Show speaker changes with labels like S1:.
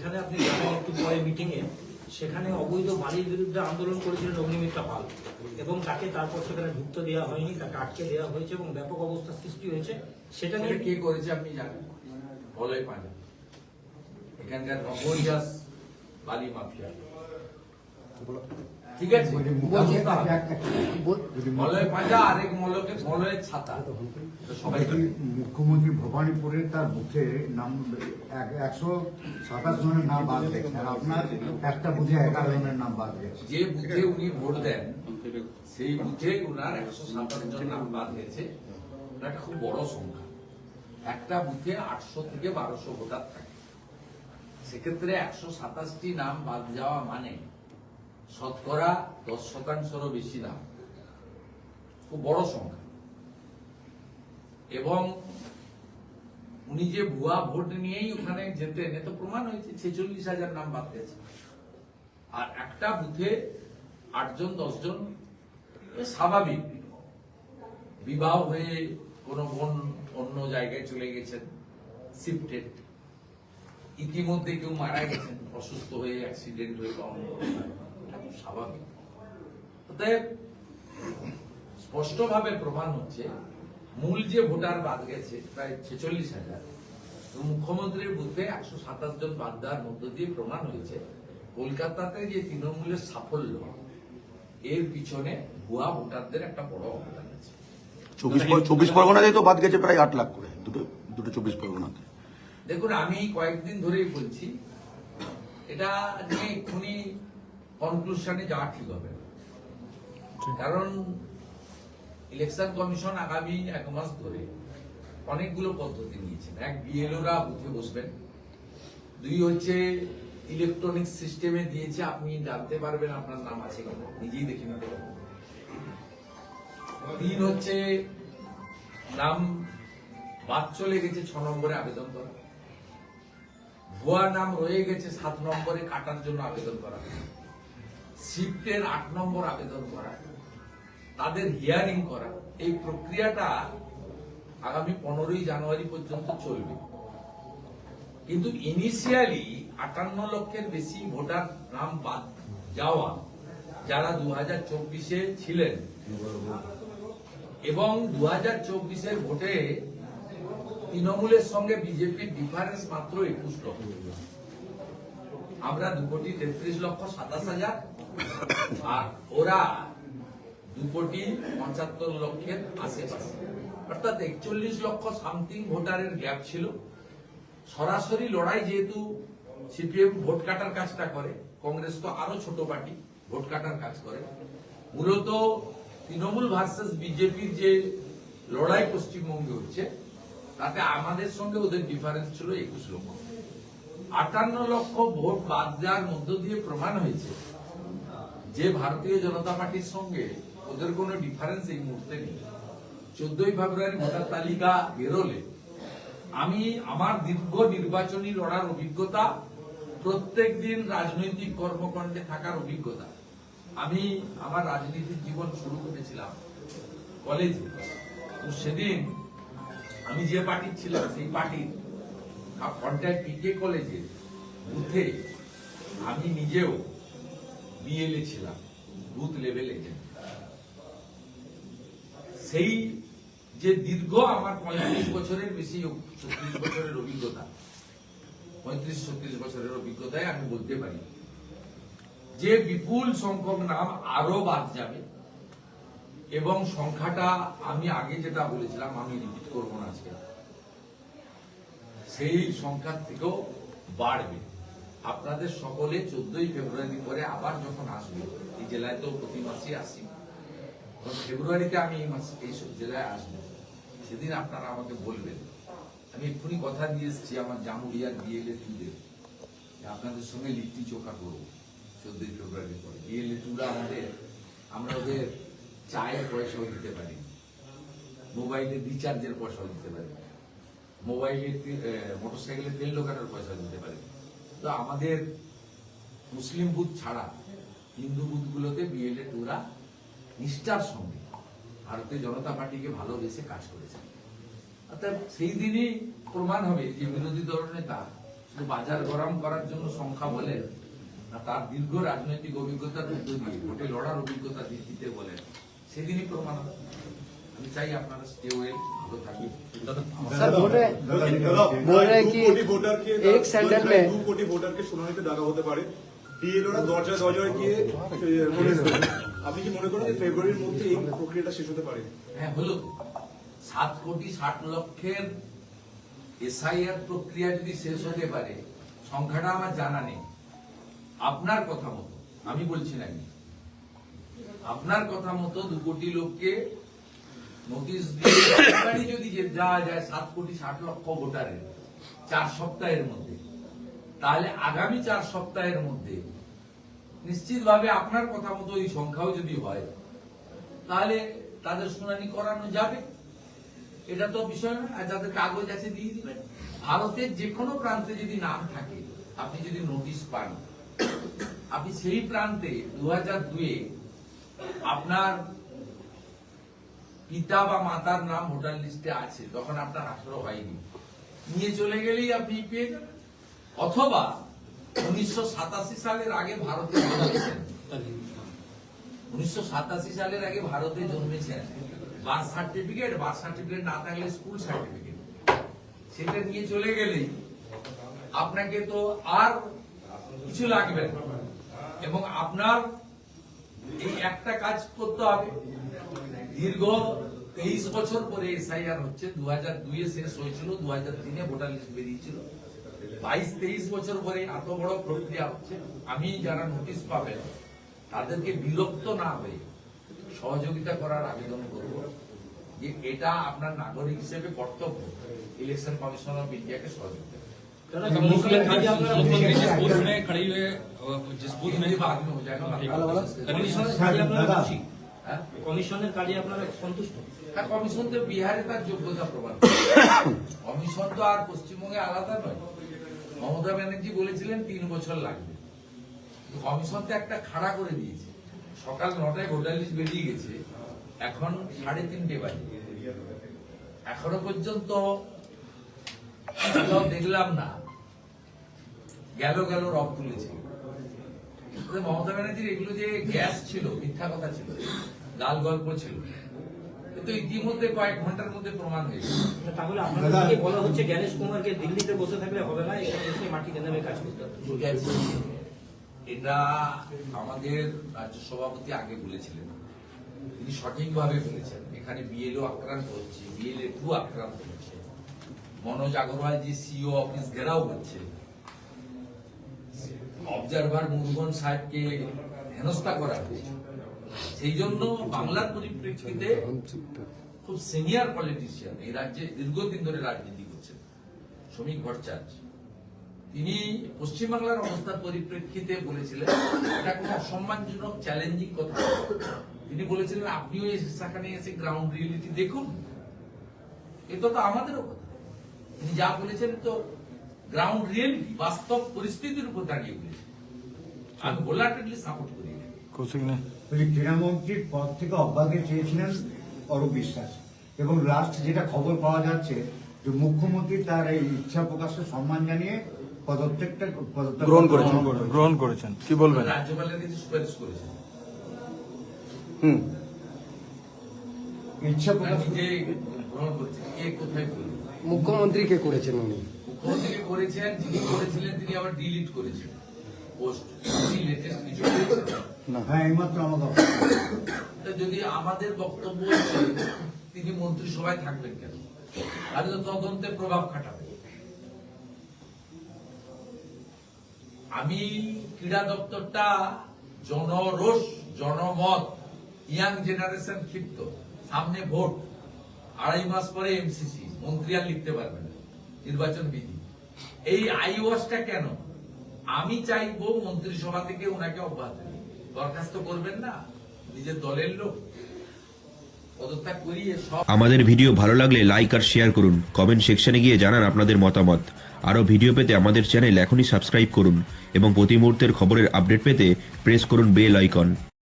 S1: যেখানে আপনি একটু পরে মিটিংয়ে সেখানে অবৈধ বালির বিরুদ্ধে আন্দোলন করেছিলেন অগ্নিমিত্রা পাল এবং তাকে তারপর সেখানে ঢুকতে দেওয়া হয়নি তাকে আটকে দেওয়া হয়েছে এবং ব্যাপক অবস্থা সৃষ্টি হয়েছে। সেটা নিয়ে
S2: কে করেছে আপনি জানেন? বলাই পান এখানকার নবজাস বালি মাফিয়া। ঠিক আছে? মলয় পাঁজা আরেক মলকে মলয়ের ছাতা। সবাই
S3: মুখ্যমন্ত্রী ভবানীপুরে তার মুখে নাম একশো সাতাশ জনের নাম বাদ গেছে আর আপনার একটা বুথে এগারো জনের নাম বাদ গেছে
S2: যে বুথে উনি ভোট দেন সেই বুথে উনার একশো সাতাশ জন নাম বাদ গেছে একটা খুব বড় সংখ্যা। একটা বুথে আটশো থেকে বারোশো ভোটার থাকে। সেক্ষেত্রে একশো সাতাশটি নাম বাদ যাওয়া মানে শতকরা দশ শতাংশেরও বেশি নাম খুব বড় সংখ্যা। এবং উনি যে ভুয়া ভোট নিয়েই ওখানে যেতেন এ তো প্রমাণ হয়েছে, ছেচল্লিশ হাজার নাম বাদ গেছে। আর একটা বুথে আটজন, দশজন স্বাভাবিক বিবাহ হয়ে কোনো বোন অন্য জায়গায় চলে গেছেন শিফটেড ইতিমধ্যে কেউ মারা গেছেন, অসুস্থ হয়ে অ্যাক্সিডেন্ট হয়ে বা স্বাভাবিক। অতএব স্পষ্টভাবে প্রমাণ হচ্ছে মূল যে ভোটার বাদ গেছে প্রায় ছেচল্লিশ হাজার মুখ্যমন্ত্রীর বুথে একশো সাতাশ জন বাদ দেওয়ার মধ্য দিয়ে প্রমাণ হয়েছে কলকাতাতে যে তৃণমূলের সাফল্য এর পিছনে ভুয়া ভোটারদের একটা বড় অবদান আছে।
S4: চব্বিশ পর- চব্বিশ পরগনাতেই তো বাদ গেছে প্রায় আট লাখ করে দুটো দুটো চব্বিশ পরগনাতে।
S2: দেখুন আমি কয়েকদিন ধরেই বলছি এটা নিয়ে এক্ষুনি কনক্লুশনে যাওয়া ঠিক হবে। কারণ ইলেকশন কমিশন আগামী এক মাস ধরে অনেকগুলো পদ্ধতি নিয়েছেন। এক বিএলওরা বুথে বসবেন। দুই হচ্ছে ইলেকট্রনিক সিস্টেমে দিয়েছে আপনি জানতে পারবেন আপনার নাম আছে কিনা। নিজেই দেখে নিতে পারবেন তিন হচ্ছে নাম বাদ চলে গেছে ছ নম্বরে আবেদন করা। ভুয়া নাম রয়ে গেছে সাত নম্বরে কাটার জন্য আবেদন করা। শিফটের আট নম্বর আবেদন করা, তাদের হিয়ারিং করা। এই প্রক্রিয়াটা আগামী পনেরোই জানুয়ারি পর্যন্ত চলবে। কিন্তু ইনিশিয়ালি আটান্ন লক্ষের বেশি ভোটার নাম বাদ যাওয়া, যারা দু হাজার চব্বিশে ছিলেন এবং দু হাজার চব্বিশের ভোটে তৃণমূলের সঙ্গে বিজেপির ডিফারেন্স মাত্র একুশ লক্ষ। আমরা দু কোটি তেত্রিশ লক্ষ সাতাশ হাজার আর ওরা দু কোটি পঁচাত্তর লক্ষের আশেপাশে। অর্থাৎ একচল্লিশ লক্ষ সামথিং ভোটারের গ্যাপ ছিল। সরাসরি লড়াই যেহেতু সিপিএম ভোট কাটার কাজটা করে, কংগ্রেস তো আরও ছোট পার্টি, ভোট কাটার কাজ করে। মূলত তৃণমূল ভার্সেস বিজেপির যে লড়াই পশ্চিমবঙ্গে হচ্ছে, তাতে আমাদের সঙ্গে ওদের ডিফারেন্স ছিল একুশ লক্ষ। আটান্ন লক্ষ ভোট বাদ দেওয়ার মধ্য দিয়ে প্রমাণ হয়েছে যে ভারতীয় জনতা পার্টির সঙ্গে ওদের কোনো ডিফারেন্স এই মুহূর্তে নেই। চোদ্দই ফেব্রুয়ারি ভোটার তালিকা বেরোলে আমি আমার দীর্ঘ নির্বাচনী লড়ার অভিজ্ঞতা, প্রত্যেক দিন রাজনৈতিক কর্মকাণ্ডে থাকার অভিজ্ঞতা, আমি আমার রাজনীতির জীবন শুরু করেছিলাম কলেজে তো সেদিন আমি যে পার্টির ছিলাম, সেই পার্টির কন্ট্যাক্ট পিকে কলেজের বুথে আমি নিজেও বিএলএ ছিলাম বুথ লেভেল সেই যে দীর্ঘ আমার পঁয়ত্রিশ বছরের বেশি ছত্রিশ বছরের অভিজ্ঞতা, পঁয়ত্রিশ ছত্রিশ বছরের অভিজ্ঞতায় আমি বলতে পারি, যে বিপুল সংখ্যক নাম আরও বাদ যাবে, এবং সংখ্যাটা আমি আগে যেটা বলেছিলাম, আমি রিপিট করব না আজকে, সেই সংখ্যার থেকেও বাড়বে। আপনাদের সকলে চোদ্দই ফেব্রুয়ারি পরে আবার যখন আসবে, এই জেলায় তো প্রতি মাসে আসি। ফেব্রুয়ারিতে আমি এই মাস এই জেলায় আসব। সেদিন আপনারা আমাকে বলবেন। আমি এক্ষুনি কথা দিয়ে এসেছি, আমার জামুরিয়ার বিএলএ টুদের আপনাদের সঙ্গে লিট্টি চোখা করব চোদ্দই ফেব্রুয়ারি পরে। বিএলএ টুরা আমাদের আমরা ওদের চায়ের পয়সাও দিতে পারি। মোবাইলের রিচার্জের পয়সাও দিতে পারি। মোবাইলের মোটর সাইকেলের তেল ঢোকানোর পয়সা দিতে পারি। তো আমাদের মুসলিম বুথ ছাড়া হিন্দু বুথগুলোতে বিএলএ টুরা নিষ্ঠার সঙ্গে ভারতীয় জনতা পার্টিকে ভালোবেসে কাজ করেছে অর্থাৎ সেই দিনই প্রমাণ হবে যে বিরোধী দল নেতা শুধু বাজার গরম করার জন্য সংখ্যা বলেন না, তার দীর্ঘ রাজনৈতিক অভিজ্ঞতার মধ্য দিয়ে ভোটে লড়ার অভিজ্ঞতা দিতে বলেন সেদিনই প্রমাণ হবে। আমি চাই আপনারা স্টে ওয়েল ভালো থাকবেন
S5: सर बोल रहे
S6: দাদা,
S5: बोल रहे हैं
S6: দু
S5: कि
S6: কোটি ভোটারকে
S5: एक सैंडल में
S6: দু কোটি ভোটারকে শুনানিতে ডাকা হতে পারে বিএলওরা দরজা দরজায় গিয়ে নোটিশ দেবে আপনি কি মনে করেন যে ফেব্রুয়ারির মধ্যে এই প্রক্রিয়াটা শেষ হতে পারে
S2: হ্যাঁ হলো তো। সাত কোটি ষাট লক্ষের এসআইআর প্রক্রিয়া যদি শেষ হতে পারে সংখ্যাটা আমার জানা নেই আপনার কথা মতো আমি বলছি না আমি। আপনার কথা মতো দু কোটি লোককে যদি যাওয়া যায় সাত কোটি, ষাট লক্ষ ভোটারের, চার সপ্তাহের মধ্যে, তাহলে আগামী চার সপ্তাহের মধ্যে নিশ্চিতভাবে আপনার কথা মতো ওই সংখ্যাও যদি হয়, তাহলে তাদের শুনানি করানো যাবে। এটা তো বিষয় না, আর যাদের কাগজ আছে দিয়ে দিবেন। ভারতের যে কোনো প্রান্তে যদি নাম থাকে, আপনি যদি নোটিশ পান, আপনি সেই প্রান্তে দু হাজার আপনার পিতা বা মাতার নাম ভোটার লিস্টে আছে তখন আপনার আঠারো হয়নি। নিয়ে চলে গেলেই আপনি পেয়ে যাবেন। অথবা উনিশশো সাতাশি সালের আগে ভারতে জন্মেছেন। উনিশশো সাতাশি সালের আগে ভারতে জন্মেছেন। বার্থ সার্টিফিকেট বার্থ সার্টিফিকেট না থাকলে স্কুল সার্টিফিকেট। সেটা নিয়ে চলে গেলেই আপনাকে তো আর কিছু লাগবে এবং আপনার এই একটা কাজ করতে হবে। দীর্ঘ তেইশ বছর পরে এসআইআর হচ্ছে দু হাজার দুইয়ে শেষ হয়েছিল দু হাজার তিনে ভোটার লিস্ট বেরিয়েছিল বাইশ তেইশ বছর পরে এত বড় প্রক্রিয়া হচ্ছে আমি যারা নোটিশ পাবেন তাদেরকে বিরক্ত না হয়ে সহযোগিতা করার আবেদন করব যে এটা আপনার নাগরিক হিসেবে কর্তব্য ইলেকশন কমিশন অফ ইন্ডিয়াকে সহযোগিতা
S1: দাদা, কমিশনের কাজে আপনারা
S7: मुख्यमंत्री जिस बूथ में खड़ी हुई है जिस बूथ में
S2: ये बाद में हो जाएगा
S1: কমিশনের কাজে আপনারা
S2: হ্যাঁ?
S1: কমিশনের কাজে আপনারা সন্তুষ্ট?
S2: হ্যাঁ কমিশন তো বিহারে তার যোগ্যতা প্রমাণ কমিশন তো আর পশ্চিমবঙ্গে আলাদা নয়। মমতা ব্যানার্জি বলেছিলেন তিন বছর লাগবে। কমিশন তো একটা খাড়া করে দিয়েছে। সকাল নটায় ভোটার লিস্ট বেরিয়ে গেছে। এখন সাড়ে তিনটে বাজে। এখনও পর্যন্ত দেখলাম না। গেল গেল রব তুলেছে। মমতা ব্যানার্জির এগুলো যে গ্যাস ছিল মিথ্যা কথা ছিল। গাল গল্প ছিল। এ তো ইতিমধ্যে কয়েক ঘণ্টার মধ্যে প্রমাণ হয়েছে
S1: তাহলে আপনাদের বলা হচ্ছে জ্ঞানেশ কুমারকে দিল্লিতে বসে থাকলে হবে না এখানে এসে মাটিতে নেমে কাজ করতে।
S2: এটা আমাদের রাজ্য সভাপতি আগে বলেছিলেন। তিনি সঠিকভাবে বলেছেন এখানে বিএলও আক্রান্ত হচ্ছে বিএলএ টু আক্রান্ত হচ্ছে। মনোজ আগরওয়াল যে সিও অফিস ঘেরাও হচ্ছে অবজারভার মুরগন সাহেবকে হেনস্থা করা হয়েছে। সেই জন্য বাংলার পরিপ্রেক্ষিতে খুব সিনিয়র পলিটিশিয়ান এই রাজ্যে দীর্ঘদিন ধরে রাজনীতি করছেন, শ্রমিক ভট্টাচার্য। তিনি পশ্চিমবাংলার অবস্থার পরিপ্রেক্ষিতে বলেছিলেন, এটা খুব অসম্মানজনক চ্যালেঞ্জিং কথা। তিনি বলেছিলেন, আপনিও সেখানে এসে গ্রাউন্ড রিয়েলিটি দেখুন। এটা তো আমাদেরও কথা। তিনি যা বলেছেন তো গ্রাউন্ড রিয়েলিটি বাস্তব পরিস্থিতির উপর দাঁড়িয়ে বলেছেন। আমি হোলাটেডলি সাপোর্ট করি
S3: ওই ক্রীড়ামন্ত্রীর পদ থেকে অব্যাহতি চেয়েছিলেন অরূপ বিশ্বাস। এবং লাস্ট যেটা খবর পাওয়া যাচ্ছে যে মুখ্যমন্ত্রী তার এই ইচ্ছা প্রকাশের সম্মান জানিয়ে পদত্যাগটা
S4: গ্রহণ করেছেন।
S8: গ্রহণ করেছেন। কি বলবেন?
S2: রাজ্যপালের কাছে সুপারিশ করেছেন।
S4: হুম।
S3: ইচ্ছা প্রকাশ
S2: নিজে গ্রহণ করেছেন। কে কোথায় করলেন?
S5: মুখ্যমন্ত্রী কে করেছেন উনি?
S2: মুখ্যমন্ত্রী করেছেন? যিনি করেছিলেন তিনি আবার ডিলিট করেছেন। পোস্ট লেটেস্ট কিছু করেছেন?
S3: হ্যাঁ এইমাত্র আমাকে
S2: যদি আমাদের বক্তব্য তিনি মন্ত্রিসভায় থাকবেন কেন? তাহলে তো তদন্তে প্রভাব খাটাবে। আমি ক্রীড়া দপ্তরটা জনরোষ জনমত ইয়াং জেনারেশন ক্ষিপ্ত সামনে ভোট আড়াই মাস পরে এমসিসি মন্ত্রী আর লিখতে পারবেন না নির্বাচন বিধি। এই আই ওয়াশটা কেন? আমি চাইব মন্ত্রিসভা থেকে ওনাকে অব্যাহত দিন। দরখাস্ত করবেন না। নিজের দলের লোক।
S9: আমাদের ভিডিও ভালো লাগলে লাইক আর শেয়ার করুন। কমেন্ট সেকশনে গিয়ে জানান আপনাদের মতামত। আরও ভিডিও পেতে আমাদের চ্যানেল এখনই সাবস্ক্রাইব করুন এবং প্রতি মুহূর্তের খবরের আপডেট পেতে প্রেস করুন বেল আইকন।